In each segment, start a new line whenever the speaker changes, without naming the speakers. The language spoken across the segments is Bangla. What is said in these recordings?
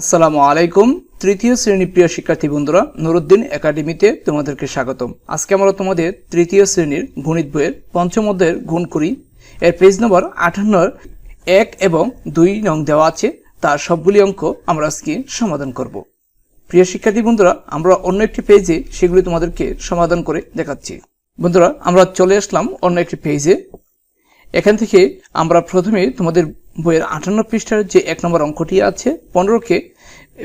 আসসালামু আলাইকুম, তৃতীয় শ্রেণি প্রিয় শিক্ষার্থী বন্ধুরা, নুরুদ্দিন একাডেমিতে তোমাদেরকে স্বাগতম। আজকে আমরা তোমাদের তৃতীয় শ্রেণির গণিত বইয়ের পঞ্চম অধ্যায়ের গুণ করি। এর পেজ নম্বর আঠান্নর এক এবং দুই নং দেওয়া আছে, তার সবগুলি অঙ্ক আমরা আজকে সমাধান করব। প্রিয় শিক্ষার্থী বন্ধুরা, আমরা অন্য একটি পেজে সেগুলি তোমাদেরকে সমাধান করে দেখাচ্ছি। বন্ধুরা, আমরা চলে আসলাম অন্য একটি পেজে এখান থেকে আমরা প্রথমে তোমাদের বইয়ের আটান্ন পৃষ্ঠার যে এক নম্বর অঙ্কটি আছে, পনেরোকে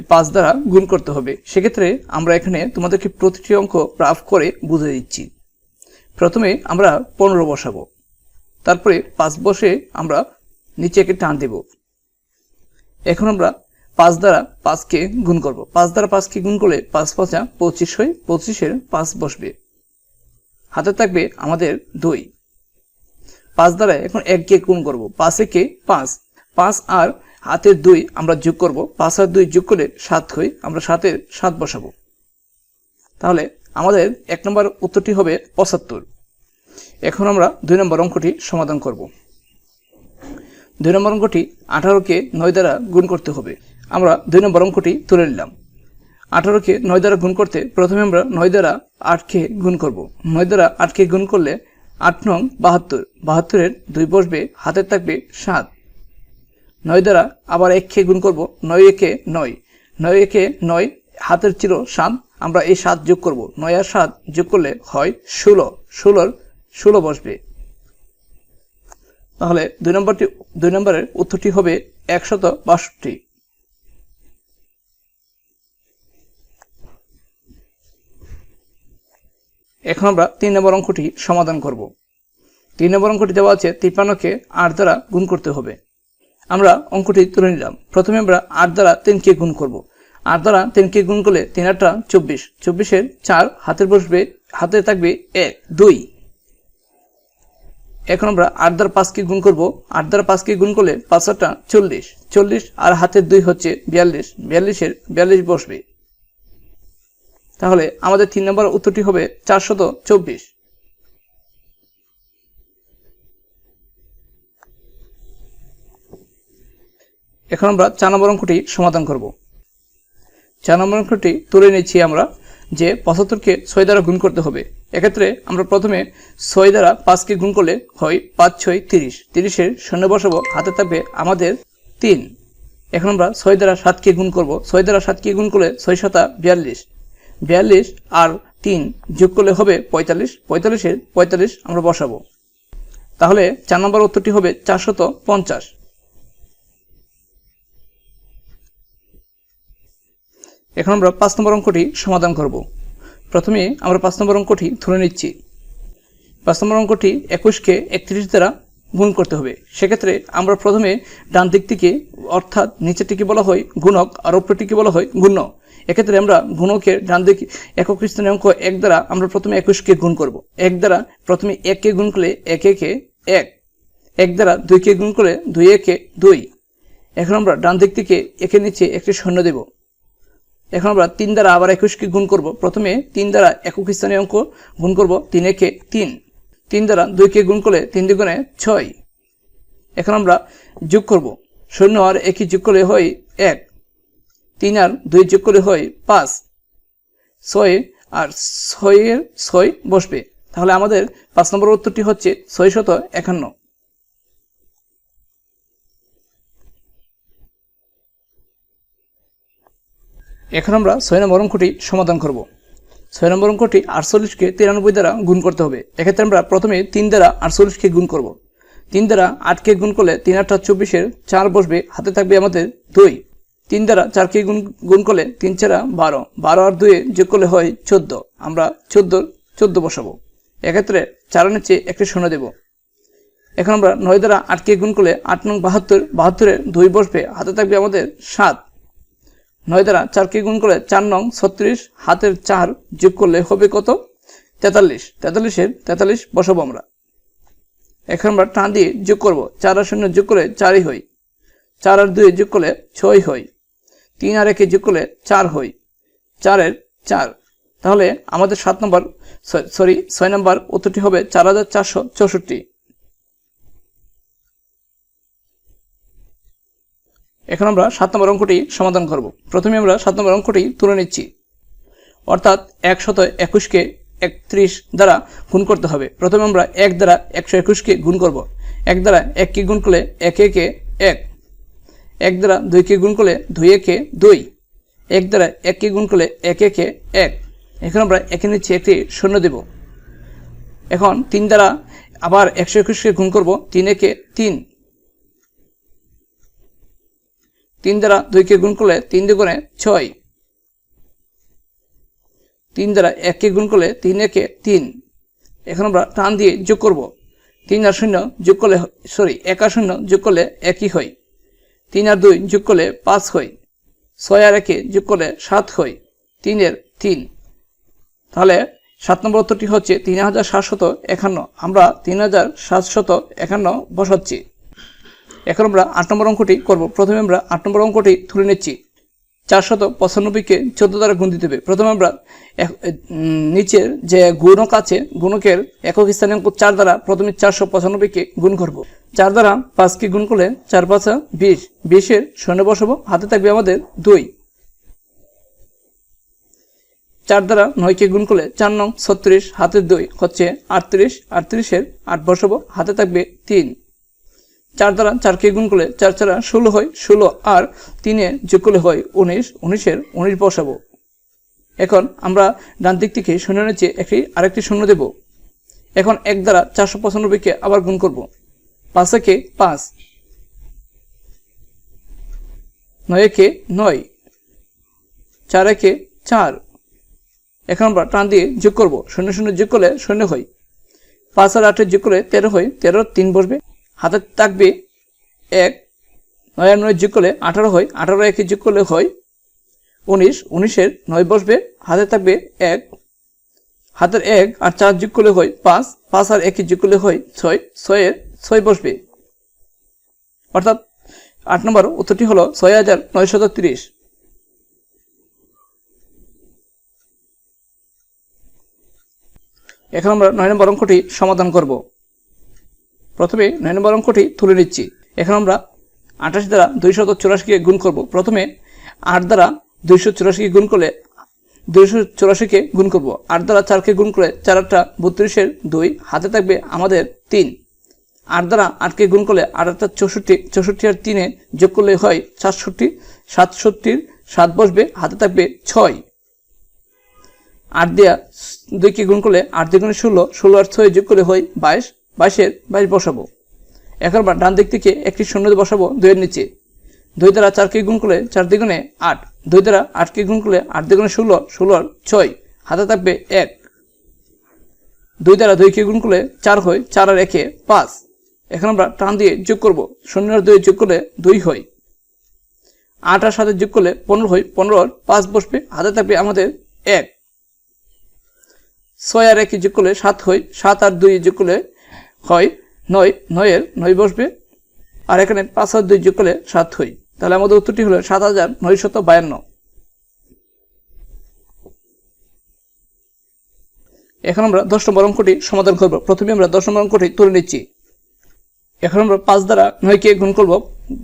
পাঁচ দ্বারা গুণ করতে হবে। সেক্ষেত্রে আমরা এখানে তোমাদেরকে প্রতিটি অঙ্ক রাফ করে বুঝে দিচ্ছি। প্রথমে আমরা পনেরো বসাবো। তারপরে পাঁচ বসে আমরা নিচে একে টান দেব। এখন আমরা পাঁচ দ্বারা পাঁচকে গুণ করব। পাঁচ দ্বারা পাঁচকে গুণ করলে পাঁচ পাঁচা পঁচিশ হয় পঁচিশের পাঁচ বসবে। হাতে থাকবে আমাদের দুই। পাঁচ দ্বারা এখন এক কে গুণ করব। পাঁচ একে পাঁচ। পাঁচ আর হাতের দুই আমরা যোগ করব। পাঁচ আর দুই যোগ করলে সাত হই আমরা সাতের সাত বসাবো। তাহলে আমাদের এক নম্বর উত্তরটি হবে পঁচাত্তর। এখন আমরা দুই নম্বর অঙ্কটি সমাধান করব। দুই নম্বর অঙ্কটি আঠারোকে নয় দ্বারা গুণ করতে হবে। আমরা দুই নম্বর অঙ্কটি তুলে নিলাম। আঠারোকে নয় দ্বারা গুণ করতে প্রথমে আমরা নয় দ্বারা আটকে গুণ করব। নয় দ্বারা আটকে গুণ করলে আট নং, বাহাত্তর। বাহাত্তরের দুই বসবে, হাতে থাকবে সাত। নয় দ্বারা আবার এক খেয়ে গুণ করব, নয় একে নয়। নয় একে নয়, হাতের ছিল সাত, আমরা এই সাত যোগ করব। নয় আর সাত যোগ করলে হয় ষোলো। ষোলোর ষোলো বসবে। তাহলে দুই নম্বরটি দুই নম্বরের উত্তরটি হবে একশত বাষট্টি। এখন আমরা তিন নম্বর অঙ্কটি সমাধান করব। তিন নম্বর অঙ্কটি দেওয়া আছে তিপ্পান্নকে আট দ্বারা গুণ করতে হবে। আমরা অঙ্কটি তুলে নিলাম। প্রথমে আমরা আট দ্বারা তিনকে গুণ করব। আট দ্বারা তিনকে গুণ করলে তিন আটটা চব্বিশ। চব্বিশের চার হাতের বসবে, হাতে থাকবে এক, দুই। এখন আমরা আট দ্বারা পাঁচকে গুণ করব। আট দ্বারা পাঁচকে গুণ করলে পাঁচ আটটা চল্লিশ। চল্লিশ আর হাতের দুই হচ্ছে বিয়াল্লিশ। বিয়াল্লিশের বিয়াল্লিশ বসবে। তাহলে আমাদের তিন নম্বর উত্তরটি হবে চারশত চব্বিশ। এখন আমরা চার নম্বর অঙ্কটি সমাধান করব। চার নম্বর অঙ্কটি তুলে নিচ্ছি আমরা যে পঁচাত্তরকে ছয় দ্বারা গুণ করতে হবে। এক্ষেত্রে আমরা প্রথমে ছয় দ্বারা পাঁচকে গুণ করলে হয় পাঁচ, ছয়, তিরিশ। তিরিশের শূন্য বসাবো, হাতে থাকবে আমাদের তিন। এখন আমরা ছয় দ্বারা সাতকে গুণ করব। ছয় দ্বারা সাতকে গুণ করলে ছয় শতা বিয়াল্লিশ। বিয়াল্লিশ আর তিন যোগ করলে হবে পঁয়তাল্লিশ। পঁয়তাল্লিশের পঁয়তাল্লিশ আমরা বসাবো। তাহলে চার নম্বর উত্তরটি হবে চারশত পঞ্চাশ। এখন আমরা পাঁচ নম্বর অঙ্কটি সমাধান করব। প্রথমে আমরা পাঁচ নম্বর অঙ্কটি ধরে নিচ্ছি। পাঁচ নম্বর অঙ্কটি একুশকে একত্রিশ দ্বারা গুণ করতে হবে। সেক্ষেত্রে আমরা প্রথমে ডান দিক থেকে, অর্থাৎ নিচেরটিকে বলা হয় গুণক, আর উপরটিকে বলা হয় গুণ্য। এক্ষেত্রে আমরা গুণকের ডান দিক একক স্থানীয় অঙ্ক এক দ্বারা আমরা প্রথমে একুশকে গুণ করব। এক দ্বারা প্রথমে এককে গুণ করলে এক একে এক। এক দ্বারা দুইকে গুণ করলে দুই একে দুই। এখন আমরা ডান দিক থেকে একে নিচে একটি শূন্য দেব। এখন আমরা তিন দ্বারা আবার একুশকে গুণ করব। প্রথমে তিন দ্বারা একক স্থানীয় অঙ্ক গুণ করব, তিন একে তিন। তিন দ্বারা দুইকে গুণ করলে তিন দুগুণে ছয়। এখন আমরা যোগ করব। শূন্য আর একই যোগ করলে হয় এক। তিন আর দুই যোগ করলে হয় পাঁচ। ছয় আর ছয়ের ছয় বসবে। তাহলে আমাদের পাঁচ নম্বর উত্তরটি হচ্ছে ছয় শত একান্ন। এখন আমরা ছয় নম্বর অঙ্কটি সমাধান করব। ছয় নম্বর অঙ্কটি আটচল্লিশকে তিরানব্বই দ্বারা গুণ করতে হবে। এক্ষেত্রে আমরা প্রথমে তিন দ্বারা আটচল্লিশকে গুণ করব। তিন দ্বারা আটকে গুণ করলে তিন আটটা চব্বিশের চার বসবে, হাতে থাকবে আমাদের দুই। তিন দ্বারা চারকে গুণ গুণ করলে তিন চারা বারো। বারো আর দুয়ে যোগ করলে হয় চোদ্দ। আমরা চোদ্দ চোদ্দ বসাবো। এক্ষেত্রে চার নিচে একটি শূন্য দেব। এখন আমরা নয় দ্বারা আটকে গুণ করলে আট নং বাহাত্তর, বাহাত্তরের দুই বসবে, হাতে থাকবে আমাদের সাত। নয় দ্বারা চারকে গুণ করে চার নং ছত্রিশ, হাতের চার যোগ করলে হবে কত? তেতাল্লিশ। তেতাল্লিশের তেতাল্লিশ বসাবো আমরা। এখন আমরা টান দিয়ে যোগ করব। চার আর শূন্য যোগ করে চারই হই। চার আর দুই যোগ করলে ছয় হয় তিন আর একে যোগ করলে চার হই। চারের চার। তাহলে আমাদের সাত নম্বর সরি, ছয় নম্বর উত্তরটি হবে চার হাজার চারশো চৌষট্টি। এখন আমরা সাত নম্বর অঙ্কটি সমাধান করব। প্রথমে আমরা সাত নম্বর অঙ্কটি তুলে নিচ্ছি। অর্থাৎ একশত একুশকে একত্রিশ দ্বারা গুণ করতে হবে। প্রথমে আমরা এক দ্বারা একশো একুশকে গুণ করব। এক দ্বারা এককে গুণ করলে এক, একে এক। এক দ্বারা দুইকে গুণ করলে দুই, একে দুই। এক দ্বারা এককে গুণ করলে এক, একে এক। এখন আমরা একে নিচ্ছি একটি শূন্য দেব। এখন তিন দ্বারা আবার একশো একুশকে গুণ করব। তিন, একে তিন। তিন দ্বারা দুইকে গুণ করলে তিন দুগুণে ছয়। তিন দ্বারা এককে গুণ করলে তিন একে তিন। এখন আমরা টান দিয়ে যোগ করব। তিন আর শূন্য যোগ করলে সরি এক আর শূন্য যোগ করলে একই হয়। তিন আর দুই যোগ করলে পাঁচ হয়। ছয় আর একে যোগ করলে সাত হয়। তিনের তিন। তাহলে সাত নম্বর উত্তরটি হচ্ছে তিন হাজার সাতশত একান্ন। আমরা তিন হাজার সাতশত একান্ন বসাচ্ছি। এখন আমরা আট নম্বর অঙ্কটি করব। প্রথমে আমরা আট নম্বর অঙ্কটি তুলে নিচ্ছি। চারশত পঁচানব্বইকে চোদ্দ দ্বারা গুণ দিতে হবে। প্রথমে আমরা নিচের যে গুণক আছে, গুণকের একক স্থানাঙ্ক চার দ্বারা প্রথমে চারশো পঁচানব্বইকে গুণ করব। চার দ্বারা পাঁচকে গুণ করলে চার পাঁচা বিশ। বিশের শূন্য বসাবো, হাতে থাকবে আমাদের দুই। চার দ্বারা নয়কে গুণ করলে চার নং ছত্রিশ হাতের দুই হচ্ছে আটত্রিশ। আটত্রিশের আট বসাবো, হাতে থাকবে তিন। চার দ্বারা চারকে গুণ করলে চার চারা ষোলো হয়, ষোলো আর তিনে যোগ করলে হয় উনিশ, উনিশের উনিশ বসাবো। এখন আমরা ডান দিক থেকে শূন্য নিচে একটি, আরেকটি শূন্য দেব। এখন এক দ্বারা চারশো পঁচানব্বইকে আবার গুণ করব। পাঁচ একে পাঁচ। নয় একে নয়। চার একে চার। এখন আমরা টান দিয়ে যোগ করব। শূন্য শূন্য যোগ করলে শূন্য হয়। পাঁচ আর আটের যোগ করলে তেরো হয় তেরো তিন বসবে। হাতে থাকবে এক, নয় আর নয় যোগ করলে আঠারো হয়, আঠারো একে যোগ করলে হয় উনিশ, উনিশের নয় বসবে, হাতে থাকবে এক, হাতের এক আর চার যোগ করলে হয় পাঁচ পাঁচ আর একে যোগ করলে হয় ছয়, ছয়ের ছয় বসবে। অর্থাৎ আট নম্বর উত্তরটি হলো ছয় হাজার নয়শত তিরিশ। এখন আমরা নয় নম্বর অঙ্কটি সমাধান করব। প্রথমে নয় নম্বর অঙ্কটি তুলে নিচ্ছি। এখন আমরা আঠাশ দ্বারা দুইশত চুরাশিকে গুণ করব। প্রথমে আট দ্বারা দুইশো চুরাশিকে গুণ করলে দুইশো চুরাশিকে গুণ করব। আট দ্বারা চারকে গুণ করে চার আটটা বত্রিশের দুই। হাতে থাকবে আমাদের তিন। আট দ্বারা আটকে গুণ করলে আট আটটা চৌষট্টি। চৌষট্টি আর তিনে যোগ করলে হয় সাতষট্টি। সাতষট্টির সাত বসবে, হাতে থাকবে ছয়। আট দেয়া দুইকে গুণ করলে আট দ্বিগুণে ষোলো। ষোলো আর ছয় যোগ করলে হয় বাইশ। বাইশের বাইশ বসাবো। এখন আমরা ডান দিক থেকে একটি শূন্য বসাবো, দুইয়ের নিচে। দুই দ্বারা চারকে গুণ করলে চার দ্বিগুণে আট। দুই দ্বারা আটকে গুণ করলে আট দ্বিগুণে ষোলো ষোলো ছয়। হাতে থাকবে এক। দুই দ্বারা দুইকে গুণ করলে চার হয়, চার আর একে পাঁচ। এখন আমরা টান দিয়ে যোগ করব। শূন্য আর দুই যোগ করলে দুই হয়। আট আর সাথে যোগ করলে পনেরো হয়, পনেরো আর পাঁচ বসবে, হাতে থাকবে আমাদের এক। ছয় আর একে যোগ করলে সাত হয়, সাত আর দুই যোগ করলে হয়, নয়, নয়ের, নয় বসবে। আর এখানে পাঁচ আর দুই যোগ করলে সাত হই তাহলে আমাদের উত্তরটি হলো সাত হাজার নয়শত বায়ান্ন। এখন আমরা দশ নম্বর অঙ্কটি সমাধান করব। প্রথমে আমরা দশ নম্বর অঙ্কটি তুলে নিচ্ছি। এখন আমরা পাঁচ দ্বারা নয়কে গুণ করব।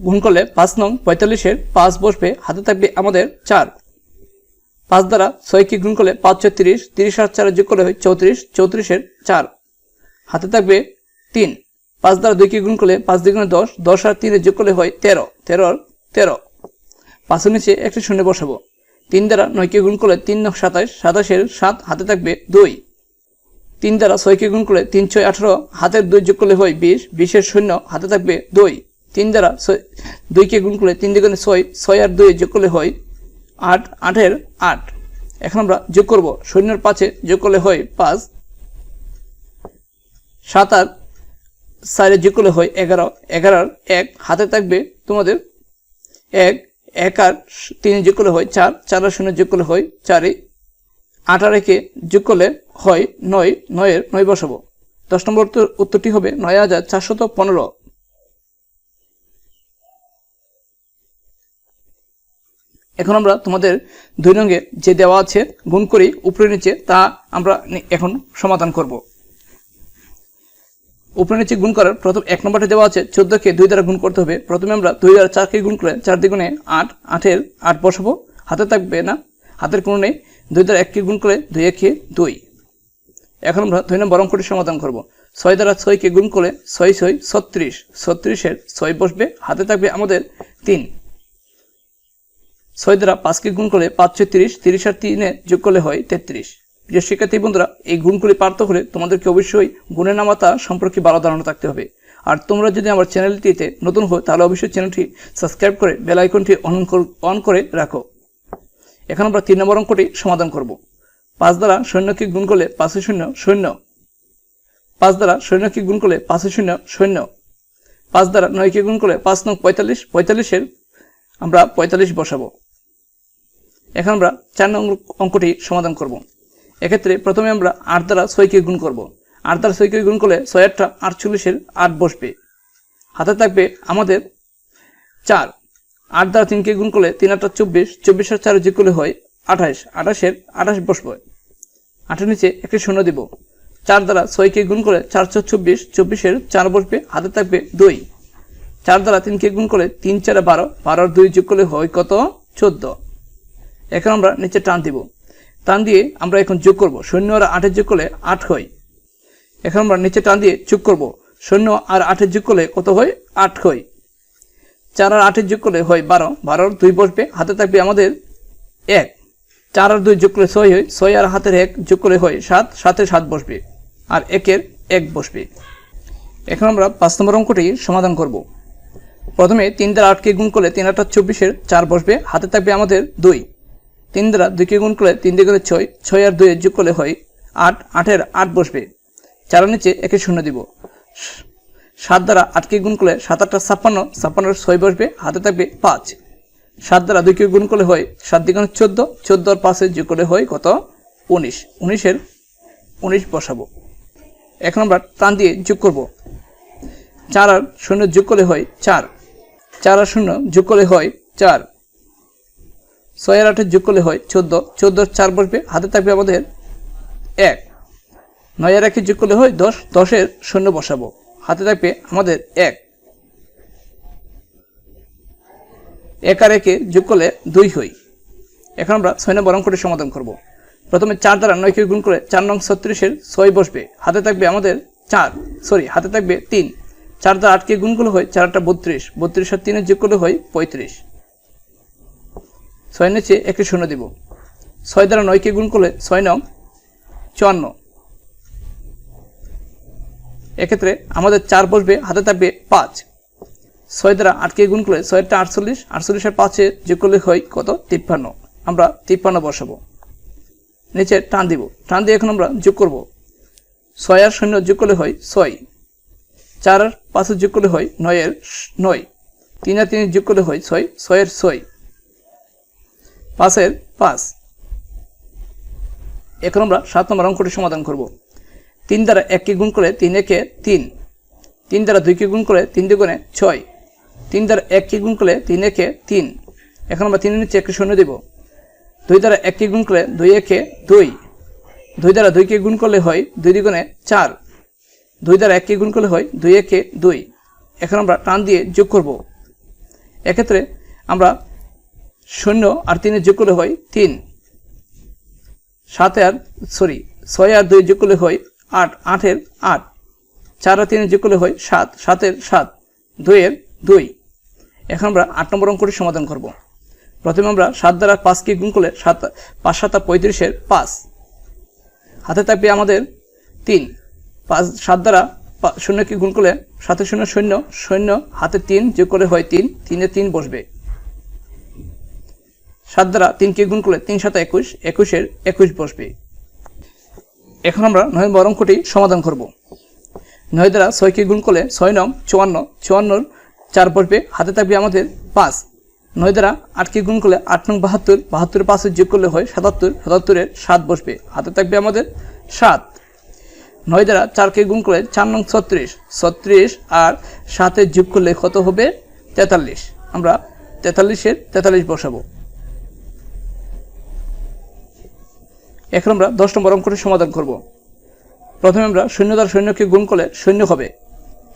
গুণ করলে পাঁচ নং পঁয়তাল্লিশের পাঁচ বসবে, হাতে থাকবে আমাদের চার। পাঁচ দ্বারা ছয়কে গুণ করলে পাঁচ ছয় তিরিশ তিরিশ আর চারে যোগ করলে হয় চৌত্রিশ, চৌত্রিশের চার। হাতে থাকবে তিন। পাঁচ দ্বারা দুইকে গুণ করলে পাঁচ দ্বিগুণে দশ দশ আর তিনে যোগ করলে হয় তেরো। তেরোর তেরো। পাঁচের নিচে একটি শূন্য বসাবো। তিন দ্বারা নয়কে গুণ করলে তিন নয় সাতাশ, সাতাশের সাত হাতে থাকবে দুই। তিন দ্বারা ছয়কে গুণ করলে তিন ছয় আঠারো, হাতের দুই যোগ করলে হয় বিশ, বিশের শূন্য হাতে থাকবে দুই। তিন দ্বারা ছয়, দুইকে গুণ করলে তিন দ্বিগুণে ছয় ছয় আর দুই যোগ করলে হয় আট, আটের আট। এখন আমরা যোগ করব। শূন্যর পাঁচে যোগ করলে হয় পাঁচ। সাত আর চারে যোগ করলে হয়, এগারো, এগারোর এক, হাতে থাকবে তোমাদের এক এক আর তিনে যোগ করলে হয় চার চার আর শূন্য যোগ করলে হয় চারে আট আর একে যোগ করলে হয় নয়, নয়ের নয় বসাবো। দশ নম্বর উত্তরটি হবে নয় হাজার চারশত পনেরো। এখন আমরা তোমাদের দুই রঙে যে দেওয়া আছে গুণ করি, উপরে নিচে, তা আমরা এখন সমাধান করব। উপরে নিচে গুণ করার প্রথম এক নম্বরটা দেওয়া আছে, চোদ্দকে দুই দ্বারা গুণ করতে হবে। প্রথমে আমরা দুই দ্বারা চারকে গুণ করে চার দ্বিগুণে আট, আটের আট বসাবো। হাতে থাকবে না, হাতের কোনো নেই দুই দ্বারা এককে গুণ করে দুই একে দুই। এখন আমরা দুই নম্বর অঙ্কটি সমাধান করব। ছয় দ্বারা ছয়কে গুণ করে ছয় ছয় ছত্রিশ, ছত্রিশের ছয় বসবে, হাতে থাকবে আমাদের তিন। ছয় দ্বারা পাঁচকে গুণ করে পাঁচ ছয় তিরিশ তিরিশ আর তিনে যোগ করলে হয় তেত্রিশ। প্রিয় শিক্ষার্থী বন্ধুরা, এই গুণগুলি পার্থ হলে তোমাদেরকে অবশ্যই গুণের নামাতা সম্পর্কে ভালো ধারণা থাকতে হবে। আর তোমরা যদি আমার চ্যানেলটিতে নতুন হো তাহলে অবশ্যই চ্যানেলটি সাবস্ক্রাইব করে বেল আইকনটি অন কর- অন করে রাখো। এখন আমরা তিন নম্বর অঙ্কটি সমাধান করব। পাঁচ দ্বারা সৈন্যকে গুণ করলে পাঁচে শূন্য? সৈন্য পাঁচ দ্বারা সৈন্যকে গুণ করলে পাঁচে শূন্য? সৈন্য পাঁচ দ্বারা নয়কে গুণ করলে পাঁচ নং পঁয়তাল্লিশ? পঁয়তাল্লিশের আমরা পঁয়তাল্লিশ বসাবো। এখন আমরা চার নং অঙ্কটি সমাধান করব। এক্ষেত্রে প্রথমে আমরা আট দ্বারা ছয়কে গুণ করব। আট দ্বারা ছয়কে গুণ করলে ছয় আটটা আটচল্লিশের আট বসবে। হাতে থাকবে আমাদের চার। আট দ্বারা তিনকে গুণ করলে তিন আটটা চব্বিশ চব্বিশের চার যোগ করলে হয় আঠাশ। আঠাশের আঠাশ বসবে। আটের নিচে একটি শূন্য দিব। চার দ্বারা ছয়কে গুণ করে চার চারশো চব্বিশ, চব্বিশের চার বসবে, হাতে থাকবে দুই। চার দ্বারা তিনকে গুণ করে তিন চারে বারো, বারোর দুই যোগ করলে হয় কত? চোদ্দ। এখন আমরা নিচে টান দিব। টান দিয়ে আমরা এখন যোগ করব। শূন্য আর আটের যোগ করলে আট হয়। এখন আমরা নিচে টান দিয়ে যোগ করব। শূন্য আর আটের যোগ করলে কত হয়? আট হয়। চার আর আটের যোগ করলে হয় বারো। বারোর দুই বসবে, হাতে থাকবে আমাদের এক। চার আর দুই যোগ করলে ছয় হয়। ছয় আর হাতের এক যোগ করলে হয় সাত। সাতের সাত বসবে আর একের এক বসবে। এখন আমরা পাঁচ নম্বর অঙ্কটি সমাধান করব। প্রথমে তিন দ্বারা আটকে গুণ করলে তিন আটটা চব্বিশের চার বসবে। হাতে থাকবে আমাদের দুই। তিন দ্বারা দুইকে গুণ করলে তিন দিয়ে গেলে ছয় ছয় আর দুইয়ের যোগ করলে হয় আট, আটের আট বসবে। চারের নিচে একে শূন্য দিব। সাত দ্বারা আটকে গুণ করলে সাত আটটা ছাপ্পান্ন, ছাপ্পান্নর ছয় বসবে, হাতে থাকবে পাঁচ। সাত দ্বারা দুইকে গুণ করলে হয় সাত দ্বিগুণ চোদ্দ চোদ্দ আর পাঁচে যোগ করলে হয় কত? উনিশ। উনিশের উনিশ বসাবো। এখন আমরা টান দিয়ে যোগ করব। চার আর শূন্য যোগ করলে হয় চার। চার আর শূন্য যোগ করলে হয় চার। ছয় আর আটের যোগ করলে হয় চোদ্দ। চোদ্দোর চার বসবে। হাতে থাকবে আমাদের এক। নয় আর একে যোগ করলে হয় দশ। দশের শূন্য বসাবো। হাতে থাকবে আমাদের এক। এক আর একে যোগ করলে দুই হই। এখন আমরা ছয় নম্বর অঙ্কটি সমাধান করব। প্রথমে চার দ্বারা নয়কে গুণ করে চার নং ছত্রিশের ছয় বসবে। হাতে থাকবে আমাদের চার। সরি, হাতে থাকবে তিন। চার দ্বারা আটকে গুণ করলে হয় চার চারটা বত্রিশ। বত্রিশ আর তিনের যোগ করলে হয় পঁয়ত্রিশ। ছয় নিচে একটি শূন্য দিব। ছয় দ্বারা নয়কে গুণ করলে ছয় নং চুয়ান্ন। এক্ষেত্রে আমাদের চার বসবে, হাতে থাকবে পাঁচ। ছয় দ্বারা আটকে গুণ করলে ছয়টা আটচল্লিশ, আটচল্লিশের পাঁচে যোগ করলে হয় কত? তিপ্পান্ন। আমরা তিপ্পান্ন বসাবো। নিচে টান দিব। টান দিয়ে এখন আমরা যোগ করব। ছয় আর শূন্য যোগ করলে হয় ছয়। চার আর পাঁচের যোগ করলে হয় নয়ের নয়। তিন আর তিনের যোগ করলে হয় ছয়। ছয়ের ছয়। পাঁচের পাঁচ। এখন আমরা সাত নম্বর অঙ্কটি সমাধান করব। তিন দ্বারা এককে গুণ করে তিন একে তিন। তিন দ্বারা দুইকে গুণ করে তিন দুগুণে ছয়। তিন দ্বারা এককে গুণ করলে তিন একে তিন। এখন আমরা তিনের নিচে একটি শূন্য দিব। দুই দ্বারা এককে গুণ করলে দুই একে দুই। দুই দ্বারা দুইকে গুণ করলে হয় দুই দ্বিগুণে চার। দুই দ্বারা এককে গুণ করলে হয় দুই একে দুই। এখন আমরা টান দিয়ে যোগ করব। এক্ষেত্রে আমরা শূন্য আর তিনে যোগ করলে হয় তিন। সাতে আর সরি, ছয় আর দুই যোগ করলে হয় আট, আটের আট। চার আর তিনে যোগ করলে হয় সাত, সাতের সাত, দুইয়ের দুই। এখন আমরা আট নম্বর অঙ্কটি সমাধান করব। প্রথমে আমরা সাত দ্বারা পাঁচকে গুণ করলে সাত, পাঁচ সাতা পঁয়ত্রিশের পাঁচ। হাতে থাকবে আমাদের তিন। পাঁচ, সাত দ্বারা শূন্যকে গুণ করলে সাথে শূন্য শূন্য শূন্য, হাতে তিন যোগ করে হয় তিন, তিনে তিন বসবে। সাত দ্বারা তিনকে গুণ করলে তিন সাত একুশ, একুশের একুশ বসবে। এখন আমরা নয় নম্বর অঙ্কটি সমাধান করব। নয় দ্বারা ছয়কে গুণ করলে ছয় নং চুয়ান্ন, চুয়ান্নর চার বসবে, হাতে থাকবে আমাদের পাঁচ। নয় দ্বারা আটকে গুণ করলে আট নং বাহাত্তর বাহাত্তর পাঁচে যোগ করলে হয় সাতাত্তর, সাতাত্তরের সাত বসবে, হাতে থাকবে আমাদের সাত। নয় দ্বারা চারকে গুণ করলে চার নং ছত্রিশ ছত্রিশ আর সাতে যোগ করলে কত হবে তেতাল্লিশ। আমরা তেতাল্লিশের তেতাল্লিশ বসাবো। এখন আমরা দশ নম্বর অঙ্কটি সমাধান করব। প্রথমে আমরা শূন্য দ্বারা শূন্যকে গুণ করলে শূন্য হবে।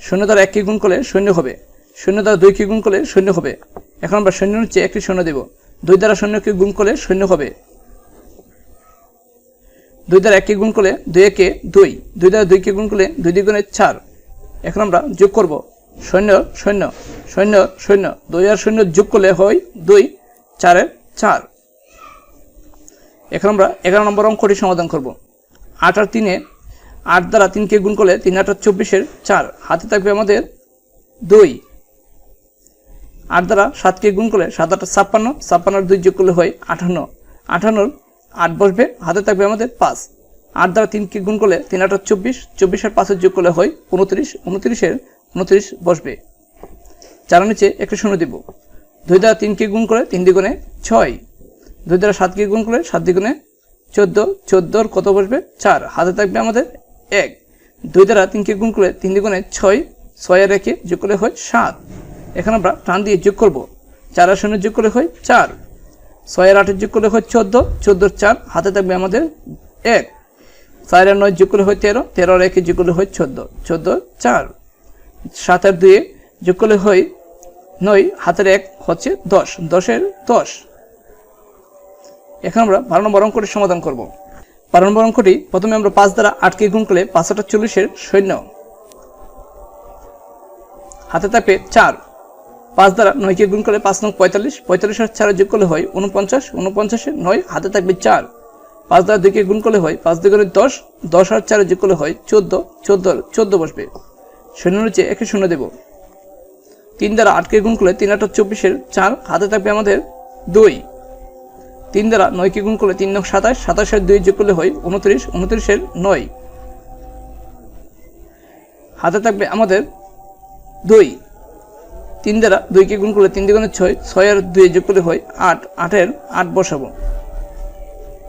শূন্য দ্বারা এককে গুণ করলে শূন্য হবে। শূন্য দ্বারা দুইকে গুণ করলে শূন্য হবে। এখন আমরা শূন্য নিচে একটি শূন্য দেব। দুই দ্বারা শূন্যকে গুণ করলে শূন্য হবে। দুই দ্বারা এককে গুণ করলে দুই একে দুই। দুই দ্বারা দুইকে গুণ করলে দুই দ্বিগুণে চার। এখন আমরা যোগ করব। শূন্য শূন্য শূন্য শূন্য। দুই আর শূন্য যোগ করলে হয় দুই, চারের চার। এখন আমরা এগারো নম্বর অঙ্কটি সমাধান করব। আট আর তিনে আট দ্বারা তিনকে গুণ করলে তিন আট আর চব্বিশের চার। হাতে থাকবে আমাদের দুই। আট দ্বারা সাতকে গুণ করলে সাত আট ছাপ্পান্ন। ছাপ্পান্ন দুই যোগ করলে হয় আঠান্ন। আঠান্নর আট বসবে, হাতে থাকবে আমাদের পাঁচ। আট দ্বারা তিনকে গুণ করলে তিন আট চব্বিশ চব্বিশ। আর পাঁচের যোগ করলে হয় উনত্রিশ। উনত্রিশের উনত্রিশ বসবে। চার নিচে একটু শূন্য দিব। দুই দ্বারা তিনকে গুণ করে তিন দ্বিগুণে ছয়। দুই দ্বারা সাতকে গুণ করে সাত দ্বিগুণে চোদ্দ, চোদ্দোর কত বসবে? চার। হাতে থাকবে আমাদের এক। দুই দ্বারা তিনকে গুণ করে তিন দ্বিগুণে ছয় ছয় আর একে যোগ করলে হয় সাত। এখানে আমরা টান দিয়ে যোগ করব। চার আর শূন্য যোগ করলে হয় চার। ছয় আর আটের যোগ করলে হয় চোদ্দ, চোদ্দোর চার। হাতে থাকবে আমাদের এক। চার আর নয় যোগ করলে হয় তেরো তেরো আর একে যোগ করলে হয় চোদ্দ চোদ্দ, চার। সাত আর দুয়ে যোগ করলে হয় নয়, হাতের এক হচ্ছে দশ, দশের দশ। এখন আমরা বারো নম্বর অঙ্কটি সমাধান করব। বারো নম্বর অঙ্কটি প্রথমে আমরা পাঁচ দ্বারা আটকে গুণ করলে পাঁচ আটা চল্লিশের সৈন্য। হাতে থাকবে চার। পাঁচ দ্বারা নয়কে গুণ করলে পাঁচ নং পঁয়তাল্লিশ পঁয়তাল্লিশ আর চারে যোগ করলে হয় উনপঞ্চাশ উনপঞ্চাশে নয়, হাতে থাকবে চার। পাঁচ দ্বারা দুইকে গুণ করলে হয় পাঁচ দুগুণে দশ দশ আর চারে যোগ করলে হয় চোদ্দ চোদ্দ চোদ্দ বসবে। শূন্য নিচে একে শূন্য দেব। তিন দ্বারা আটকে গুণ করলে তিন আট চব্বিশের চার, হাতে থাকবে আমাদের দুই। তিন দ্বারা নয়কে গুণ করলে তিন নং সাতাশ, সাতাশের দুই যোগ করলে হয় উনত্রিশ, উনত্রিশের নয়। হাতে থাকবে আমাদের দুই। তিন দ্বারা দুইকে গুণ করলে তিন দ্বিগুণে ছয় ছয় আর দুই যোগ করলে হয় আট, আটের আট বসাবো।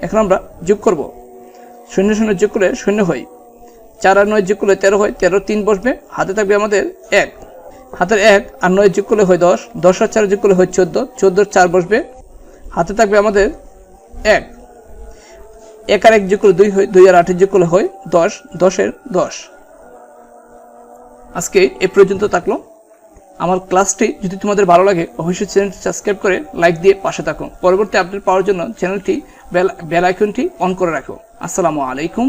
এখন আমরা যোগ করব। শূন্য শূন্য যোগ করলে শূন্য হয়। চার আর নয় যোগ করলে তেরো হয় তেরো তিন বসবে। হাতে থাকবে আমাদের এক। হাতের এক আর নয় যোগ করলে হয় দশ দশ আর চার যোগ করলে হয় চোদ্দ, চোদ্দোর চার বসবে। হাতে থাকবে আমাদের এক। এক আর এক যোগ করলে দুই হয়, দুই আর আটের যোগ করলে হয় দশ, দশের দশ। আজকে এ পর্যন্ত থাকল। আমার ক্লাসটি যদি তোমাদের ভালো লাগে, অবশ্যই চ্যানেলটি সাবস্ক্রাইব করে লাইক দিয়ে পাশে থাকো। পরবর্তী আপডেট পাওয়ার জন্য চ্যানেলটি বেল বেল আইকনটি অন করে রাখো। আসসালামু আলাইকুম।